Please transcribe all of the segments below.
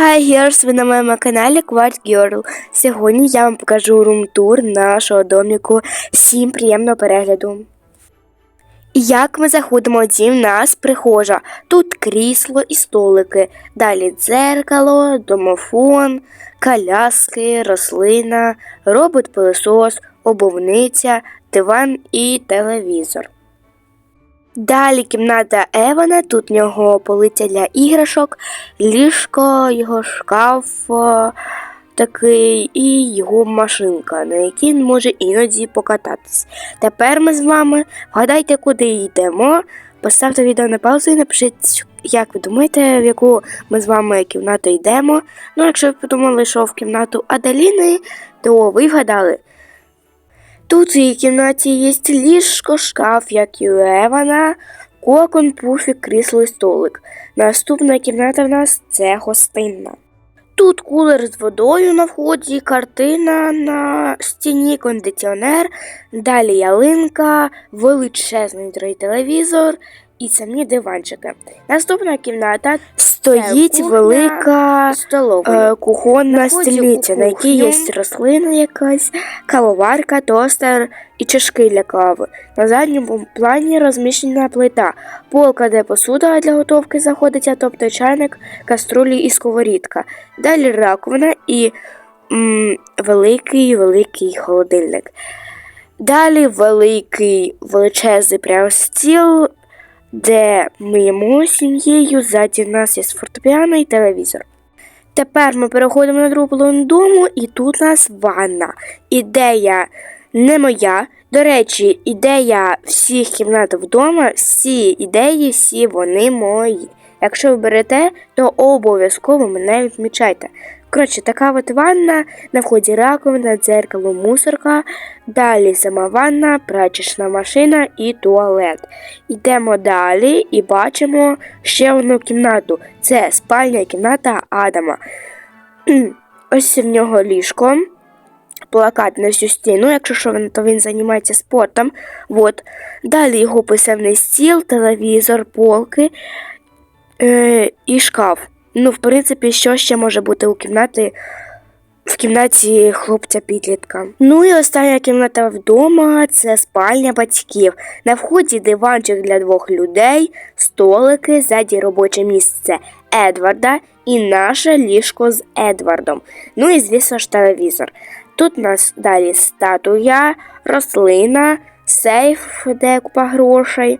Hi girls, ви на моєму каналі Quart Girl. Сьогодні я вам покажу рум-тур нашого доміку. Всім приємного перегляду. Як ми заходимо в дім, нас прихожа. Тут крісло і столики. Далі дзеркало, домофон, коляски, рослина, робот-пилосос, обувниця, диван і телевізор. Далі кімната Евана, тут в нього полиця для іграшок, ліжко, його шкаф е, такий і його машинка, на якій він може іноді покататись. Тепер ми з вами вгадайте, куди йдемо. Поставте відео на паузу і напишіть, як ви думаєте, в яку ми з вами кімнату йдемо. Ну, якщо ви подумали, що в кімнату Адаліни, то ви вгадали. Тут в цій кімнаті є ліжко, шкаф, як і у Евана, кокон, пуфік, крісло і столик. Наступна кімната в нас це гостинна. Тут кулер з водою на вході, картина на стіні, кондиціонер, далі ялинка, величезний телевізор і самі диванчики. Наступна кімната стоїть велика столовою. е, кухонна стільниця, на якій є рослина якась, кавоварка, тостер і чашки для кави. На задньому плані розміщена плита, полка, де посуда для готовки знаходиться, тобто чайник, каструлі і сковорідка. Далі раковина і м, великий великий холодильник. Далі великий величезний прям стіл, де ми сім'єю. Ззаді нас є фортепіано і телевізор. Тепер ми переходимо на другу половину дому, і тут у нас ванна. Ідея не моя. До речі, ідея всіх кімнат вдома, всі ідеї, всі вони мої. Якщо ви берете, то обов'язково мене відмічайте. Коротше, така от ванна, на вході раковина, дзеркало, мусорка, далі сама ванна, прачечна машина і туалет. Йдемо далі і бачимо ще одну кімнату. Це спальня кімната Адама. Ось в нього ліжко, плакат на всю стіну, якщо що то він займається спортом. От. Далі його писемний стіл, телевізор, полки е, і шкаф. Ну, в принципі, що ще може бути у кімнаті в кімнаті хлопця підлітка. Ну і остання кімната вдома це спальня батьків. На вході диванчик для двох людей, столики, ззаді робоче місце Едварда і наше ліжко з Едвардом. Ну і звісно ж телевізор. Тут у нас далі статуя, рослина, сейф, де купа грошей,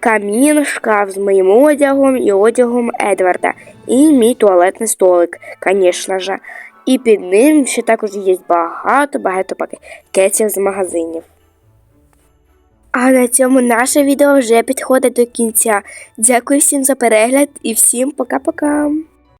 камін, шкаф з моїм одягом і одягом Едварда, і мій туалетний столик, звісно ж. І під ним ще також є багато-багато пакетів з магазинів. А на цьому наше відео вже підходить до кінця. Дякую всім за перегляд і всім пока-пока!